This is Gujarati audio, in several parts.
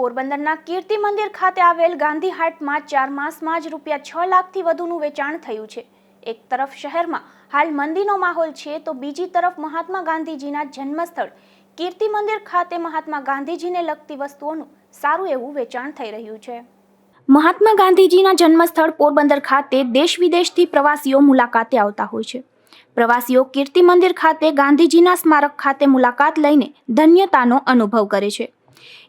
પોરબંદરના કીર્તિ મંદિર ખાતે આવેલ ગાંધી હાટમાં ચાર માસમાં જ રૂપિયા છ લાખથી વધુનું વેચાણ થયું છે. એક તરફ શહેરમાં હાલ મંદીનો માહોલ છે તો બીજી તરફ મહાત્મા ગાંધીજીના જન્મસ્થળ. કીર્તિ મંદિર ખાતે મહાત્મા ગાંધીજીને લગતી વસ્તુઓનું સારું એવું વેચાણ થઈ રહ્યું છે. મહાત્મા ગાંધીજીના જન્મસ્થળ પોરબંદર ખાતે દેશ વિદેશથી પ્રવાસીઓ મુલાકાતે આવતા હોય છે. પ્રવાસીઓ કીર્તિ મંદિર ખાતે ગાંધીજીના સ્મારક ખાતે મુલાકાત લઈને ધન્યતાનો અનુભવ કરે છે.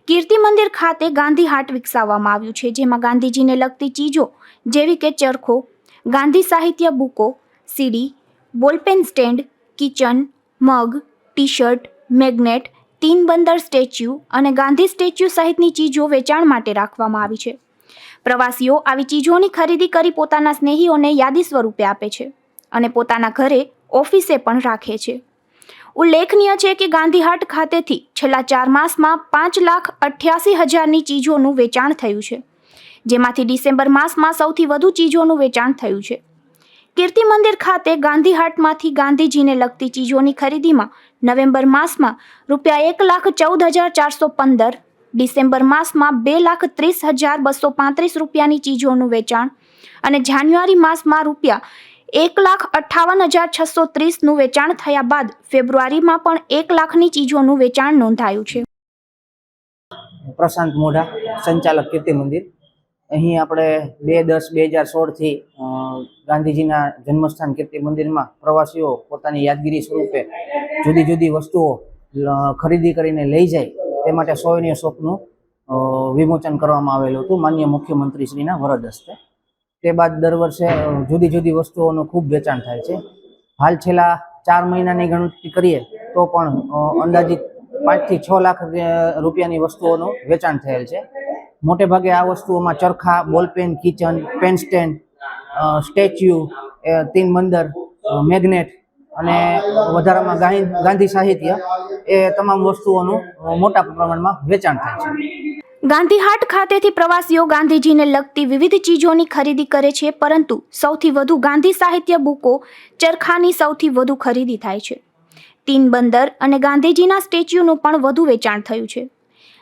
કીર્તિ મંદિર ખાતે ગાંધી હાટ વિકસાવવામાં આવ્યું છે, જેમાં ગાંધીજીને લગતી ચીજો જેવી કે ચરખો, ગાંધી સાહિત્ય બુકો, CD, ball pen stand, keychain, mug T shirt magnet, તીન બંદર સ્ટેચ્યુ અને ગાંધી સ્ટેચ્યુ સહિતની ચીજો વેચાણ માટે રાખવામાં આવી છે. પ્રવાસીઓ આવી ચીજોની ખરીદી કરી પોતાના સ્નેહીઓને યાદી સ્વરૂપે આપે છે અને પોતાના ઘરે ઓફિસે પણ રાખે છે. ઉલ્લેખનીય છે કે ગાંધીહાટ ખાતેથી છેલ્લા ચાર માસમાં પાંચ લાખ અઠ્યાસી હજારની ચીજોનું વેચાણ થયું છે, જેમાંથી ડિસેમ્બર માસમાં સૌથી વધુ ચીજોનું વેચાણ થયું છે. કીર્તિ મંદિર ખાતે ગાંધીહાટમાંથી ગાંધીજીને લગતી ચીજોની ખરીદીમાં નવેમ્બર માસમાં રૂપિયા એક લાખ ચૌદ હજાર ચારસો પંદર, ડિસેમ્બર માસમાં બે લાખ ત્રીસ હજાર બસો પાંત્રીસ રૂપિયાની ચીજોનું વેચાણ અને જાન્યુઆરી માસમાં રૂપિયા એક લાખ અઠ્ઠાવન હજાર છસો ત્રીસનું વેચાણ થયા બાદ ફેબ્રુઆરીમાં પણ એક લાખની ચીજોનું વેચાણ નોંધાયું છે. પ્રશાંત મોઢા, સંચાલક કીર્તિ મંદિર. અહીં આપણે બે દસ, બે હજાર સોળથી ગાંધીજીના જન્મસ્થાન કીર્તિ મંદિરમાં પ્રવાસીઓ પોતાની યાદગીરી સ્વરૂપે જુદી જુદી વસ્તુઓ ખરીદી કરીને લઈ જાય તે માટે સોયની શોપનું વિમોચન કરવામાં આવેલું હતું. માન્ય મુખ્યમંત્રીશ્રીના વરદ હસ્તે. તે બાદ દર વર્ષે જુદી જુદી વસ્તુઓનું ખૂબ વેચાણ થાય છે. હાલ છેલ્લા ચાર મહિનાની ગણતરી કરીએ તો પણ અંદાજિત પાંચથી છ લાખ રૂપિયાની વસ્તુઓનું વેચાણ થયેલ છે. મોટે ભાગે આ વસ્તુઓમાં ચરખા, ball pen, keychain, pen stand statue તીન બંદર મેગ્નેટ અને વધારામાં ગાંધી સાહિત્ય એ તમામ વસ્તુઓનું મોટા પ્રમાણમાં વેચાણ થાય છે. ગાંધીહાટ ખાતેથી પ્રવાસીઓ ગાંધીજીને લગતી વિવિધ ચીજોની ખરીદી કરે છે, પરંતુ સૌથી વધુ ગાંધી સાહિત્ય બુકો ચરખાની સૌથી વધુ ખરીદી થાય છે. તીન બંદર અને ગાંધીજીના સ્ટેચ્યુનું પણ વધુ વેચાણ થયું છે.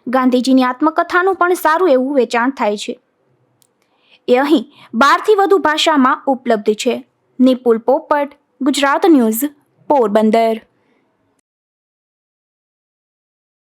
ગાંધીજીની આત્મકથાનું પણ સારું એવું વેચાણ થાય છે. એ અહીં બારથી વધુ ભાષામાં ઉપલબ્ધ છે. નિપુલ પોપટ, ગુજરાત ન્યૂઝ, પોરબંદર.